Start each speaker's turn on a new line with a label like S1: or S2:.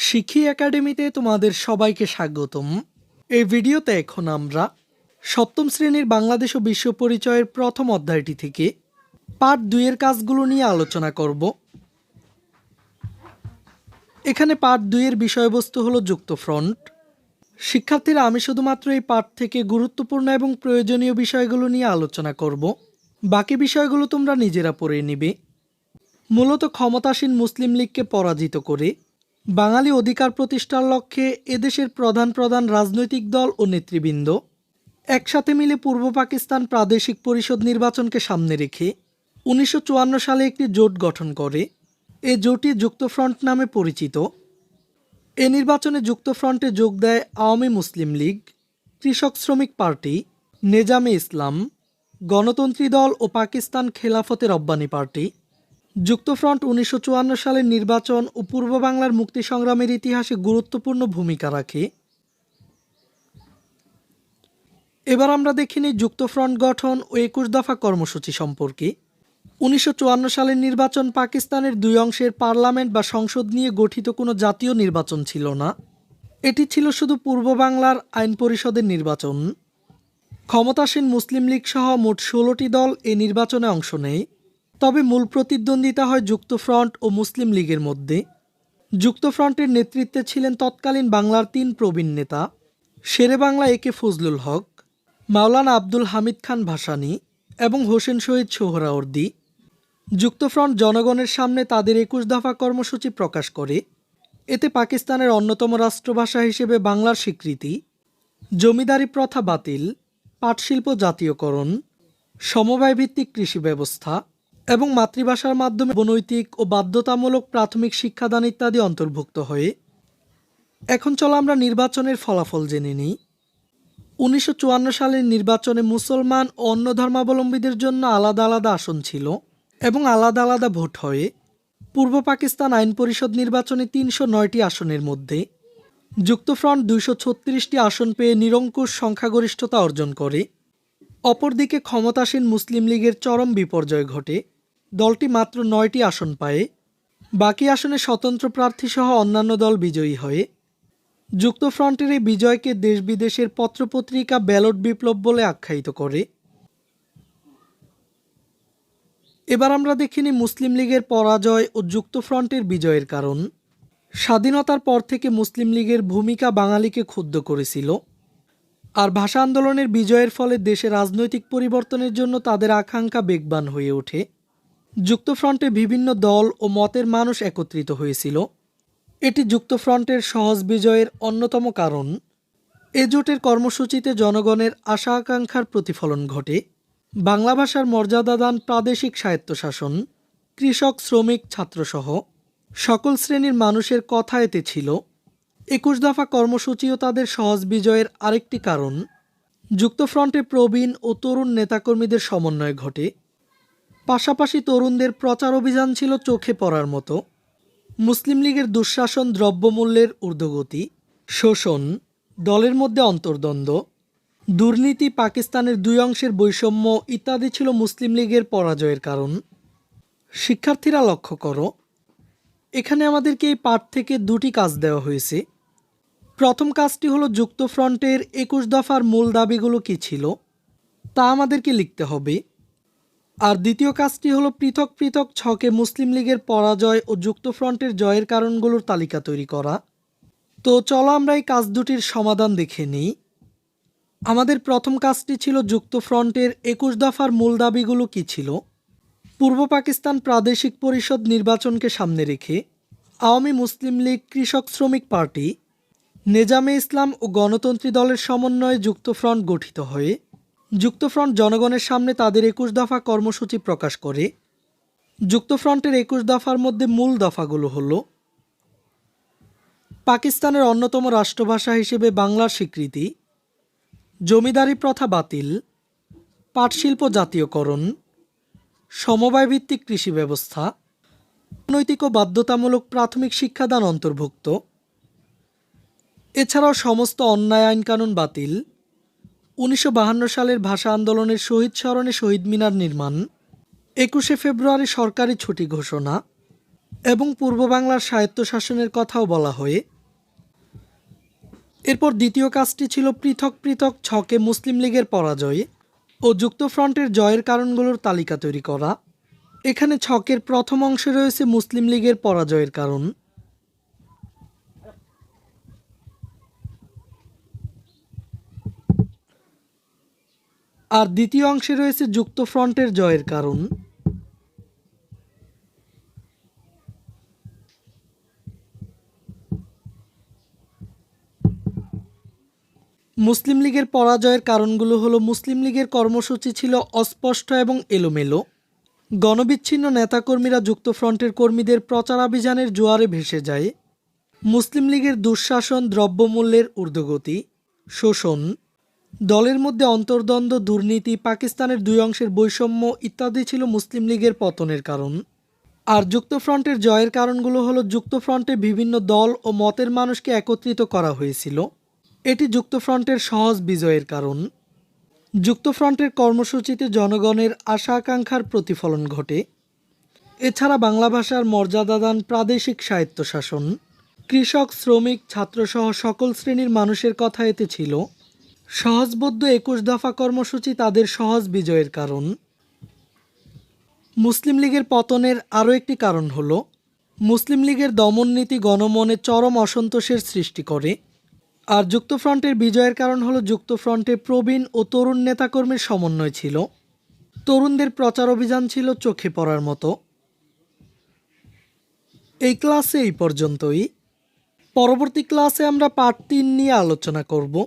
S1: শিখি একাডেমিতে তোমাদের সবাইকে স্বাগতম। এই ভিডিওতে এখন আমরা সপ্তম শ্রেণির বাংলাদেশ ও বিশ্ব পরিচয়ের প্রথম অধ্যায়টি থেকে পাঠ দুইয়ের কাজগুলো নিয়ে আলোচনা করব। এখানে পাঠ দুইয়ের বিষয়বস্তু হলো যুক্ত ফ্রন্ট। শিক্ষার্থীরা, আমি শুধুমাত্র এই পাঠ থেকে গুরুত্বপূর্ণ এবং প্রয়োজনীয় বিষয়গুলো নিয়ে আলোচনা করব। বাকি বিষয়গুলো তোমরা নিজেরা পড়ে নিবে। মূলত ক্ষমতাসীন মুসলিম লীগকে পরাজিত করে বাঙালি অধিকার প্রতিষ্ঠার লক্ষ্যে এদেশের প্রধান প্রধান রাজনৈতিক দল ও নেতৃবৃন্দ একসাথে মিলে পূর্ব পাকিস্তান প্রাদেশিক পরিষদ নির্বাচনকে সামনে রেখে উনিশশো চুয়ান্ন সালে একটি জোট গঠন করে। এ জোটই যুক্তফ্রন্ট নামে পরিচিত। এ নির্বাচনে যুক্তফ্রন্টে যোগ দেয় আওয়ামী মুসলিম লীগ, কৃষক শ্রমিক পার্টি, নেজামে ইসলাম, গণতন্ত্রী দল ও পাকিস্তান খেলাফতের রব্বানি পার্টি। যুক্তফ্রন্ট উনিশশো চুয়ান্ন সালের নির্বাচন ও পূর্ব বাংলার মুক্তি সংগ্রামের ইতিহাসে গুরুত্বপূর্ণ ভূমিকা রাখে। এবার আমরা দেখি নিই যুক্তফ্রন্ট গঠন ও একুশ দফা কর্মসূচি সম্পর্কে। উনিশশো চুয়ান্ন সালের নির্বাচন পাকিস্তানের দুই অংশের পার্লামেন্ট বা সংসদ নিয়ে গঠিত কোনো জাতীয় নির্বাচন ছিল না। এটি ছিল শুধু পূর্ব বাংলার আইন পরিষদের নির্বাচন। ক্ষমতাসীন মুসলিম লীগ সহ মোট ষোলোটি দল এই নির্বাচনে অংশ নেয়। তবে মূল প্রতিদ্বন্দ্বিতা হয় যুক্তফ্রন্ট ও মুসলিম লীগের মধ্যে। যুক্তফ্রন্টের নেতৃত্বে ছিলেন তৎকালীন বাংলার তিন প্রবীণ নেতা, শেরে বাংলা এ কে ফজলুল হক, মাওলানা আব্দুল হামিদ খান ভাসানী এবং হোসেন শহীদ সোহরাওয়ার্দী যুক্তফ্রন্ট জনগণের সামনে তাদের একুশ দফা কর্মসূচি প্রকাশ করে। এতে পাকিস্তানের অন্যতম রাষ্ট্রভাষা হিসেবে বাংলার স্বীকৃতি, জমিদারি প্রথা বাতিল, পাটশিল্প জাতীয়করণ সমবায় ভিত্তিক কৃষি ব্যবস্থা এবং মাতৃভাষার মাধ্যমে বনৈতিক ও বাধ্যতামূলক প্রাথমিক শিক্ষাদান ইত্যাদি অন্তর্ভুক্ত হয়ে, এখন চলো আমরা নির্বাচনের ফলাফল জেনে নিই। উনিশশো চুয়ান্ন সালের নির্বাচনে মুসলমান ও অন্য ধর্মাবলম্বীদের জন্য আলাদা আলাদা আসন ছিল এবং আলাদা আলাদা ভোট হয়ে, পূর্ব পাকিস্তান আইন পরিষদ নির্বাচনে তিনশো নয়টি আসনের মধ্যে যুক্তফ্রন্ট দুইশো ছত্রিশটি আসন পেয়ে নিরঙ্কুশ সংখ্যাগরিষ্ঠতা অর্জন করে। অপরদিকে ক্ষমতাসীন মুসলিম লীগের চরম বিপর্যয় ঘটে। দলটি মাত্র নয়টি আসন পায়। বাকি আসনে স্বতন্ত্র প্রার্থী সহ অন্যান্য দল বিজয়ী হয়। যুক্তফ্রন্টের এই বিজয়কে দেশ বিদেশের পত্রপত্রিকা ব্যালট বিপ্লব বলে আখ্যায়িত করে। এবার আমরা দেখিনি মুসলিম লীগের পরাজয় ও যুক্তফ্রন্টের বিজয়ের কারণ। স্বাধীনতার পর থেকে মুসলিম লীগের ভূমিকা বাঙালিকে ক্ষুব্ধ করেছিল। আর ভাষা আন্দোলনের বিজয়ের ফলে দেশে রাজনৈতিক পরিবর্তনের জন্য তাদের আকাঙ্ক্ষা বেগবান হয়ে ওঠে। যুক্তফ্রন্টে বিভিন্ন দল ও মতের মানুষ একত্রিত হয়েছিল। এটি যুক্তফ্রন্টের সহজ বিজয়ের অন্যতম কারণ। এ জোটের কর্মসূচিতে জনগণের আশা আকাঙ্ক্ষার প্রতিফলন ঘটে। বাংলা ভাষার মর্যাদাদান প্রাদেশিক স্বায়ত্তশাসন, কৃষক, শ্রমিক, ছাত্রসহ সকল শ্রেণির মানুষের কথা এতে ছিল একুশ দফা কর্মসূচিও তাদের সহজ বিজয়ের আরেকটি কারণ। যুক্তফ্রন্টে প্রবীণ ও তরুণ নেতাকর্মীদের সমন্বয় ঘটে। পাশাপাশি তরুণদের প্রচার অভিযান ছিল চোখে পড়ার মতো। মুসলিম লীগের দুঃশাসন দ্রব্যমূল্যের ঊর্ধ্বগতি, শোষণ, দলের মধ্যে অন্তর্দ্বন্দ্ব, দুর্নীতি পাকিস্তানের দুই অংশের বৈষম্য ইত্যাদি ছিল মুসলিম লীগের পরাজয়ের কারণ। শিক্ষার্থীরা লক্ষ্য করো, এখানে আমাদেরকে এই পাঠ থেকে দুটি কাজ দেওয়া হয়েছে। প্রথম কাজটি হলো যুক্তফ্রন্টের একুশ দফার মূল দাবিগুলো কী ছিল তা আমাদেরকে লিখতে হবে। আর দ্বিতীয় কাজটি হলো পৃথক পৃথক ছকে মুসলিম লীগের পরাজয় ও যুক্তফ্রন্টের জয়ের কারণগুলোর তালিকা তৈরি করা। তো চলো আমরা এই কাজ দুটির সমাধান দেখে নিই। আমাদের প্রথম কাজটি ছিল যুক্তফ্রন্টের একুশ দফার মূল দাবিগুলো কী ছিল। পূর্ব পাকিস্তান প্রাদেশিক পরিষদ নির্বাচনকে সামনে রেখে আওয়ামী মুসলিম লীগ কৃষক শ্রমিক পার্টি নেজামে ইসলাম ও গণতন্ত্রী দলের সমন্বয়ে যুক্তফ্রন্ট গঠিত হয়ে যুক্তফ্রন্ট জনগণের সামনে তাদের একুশ দফা কর্মসূচি প্রকাশ করে। যুক্তফ্রন্টের একুশ দফার মধ্যে মূল দফাগুলো হলো, পাকিস্তানের অন্যতম রাষ্ট্রভাষা হিসেবে বাংলার স্বীকৃতি, জমিদারি প্রথা বাতিল, পাটশিল্প জাতীয়করণ সমবায় ভিত্তিক কৃষি ব্যবস্থা নৈতিক ও বাধ্যতামূলক প্রাথমিক শিক্ষাদান অন্তর্ভুক্ত। এছাড়াও সমস্ত অন্যায় আইনকানুন বাতিল। উনিশশো সালের ভাষা আন্দোলনের শহীদ স্মরণে শহীদ মিনার নির্মাণ। একুশে ফেব্রুয়ারি সরকারি ছুটি ঘোষণা। এবং পূর্ব বাংলার স্বায়ত্তশাসনের কথাও বলা হয়ে। এরপর দ্বিতীয় কাজটি ছিল পৃথক পৃথক ছকে মুসলিম লীগের পরাজয় ও যুক্তফ্রন্টের জয়ের কারণগুলোর তালিকা তৈরি করা। এখানে ছকের প্রথম অংশে রয়েছে মুসলিম লীগের পরাজয়ের কারণ। আর দ্বিতীয় অংশে রয়েছে যুক্তফ্রন্টের জয়ের কারণ। মুসলিম লীগের পরাজয়ের কারণগুলো হলো, মুসলিম লীগের কর্মসূচি ছিল অস্পষ্ট এবং এলোমেলো। গণবিচ্ছিন্ন নেতাকর্মীরা যুক্তফ্রন্টের কর্মীদের প্রচারাভিযানের জোয়ারে ভেসে যায়। মুসলিম লীগের দুঃশাসন, দ্রব্যমূল্যের ঊর্ধ্বগতি, শোষণ দলের মধ্যে অন্তর্দ্বন্দ্ব, দুর্নীতি, পাকিস্তানের দুই অংশের বৈষম্য ইত্যাদি ছিল মুসলিম লীগের পতনের কারণ। আর যুক্তফ্রন্টের জয়ের কারণগুলো হলো যুক্তফ্রন্টে বিভিন্ন দল ও মতের মানুষকে একত্রিত করা হয়েছিল। এটি যুক্তফ্রন্টের সহজ বিজয়ের কারণ। যুক্তফ্রন্টের কর্মসূচিতে জনগণের আশা আকাঙ্ক্ষার প্রতিফলন ঘটে। এছাড়া বাংলা ভাষার মর্যাদাদান প্রাদেশিক স্বায়ত্তশাসন, কৃষক, শ্রমিক, ছাত্রসহ সকল শ্রেণির মানুষের কথা এতে ছিল। সহজবদ্ধ একুশ দফা কর্মসূচি তাদের সহজ বিজয়ের কারণ। মুসলিম লীগের পতনের আরও একটি কারণ হল, মুসলিম লীগের দমন নীতি গণমনে চরম অসন্তোষের সৃষ্টি করে। আর যুক্তফ্রন্টের বিজয়ের কারণ হলো যুক্তফ্রন্টে প্রবীণ ও তরুণ নেতাকর্মীর সমন্বয় ছিল। তরুণদের প্রচার অভিযান ছিল চোখে পড়ার মতো। এই ক্লাসে এই পর্যন্তই। পরবর্তী ক্লাসে আমরা পার্ট তিন নিয়ে আলোচনা করব।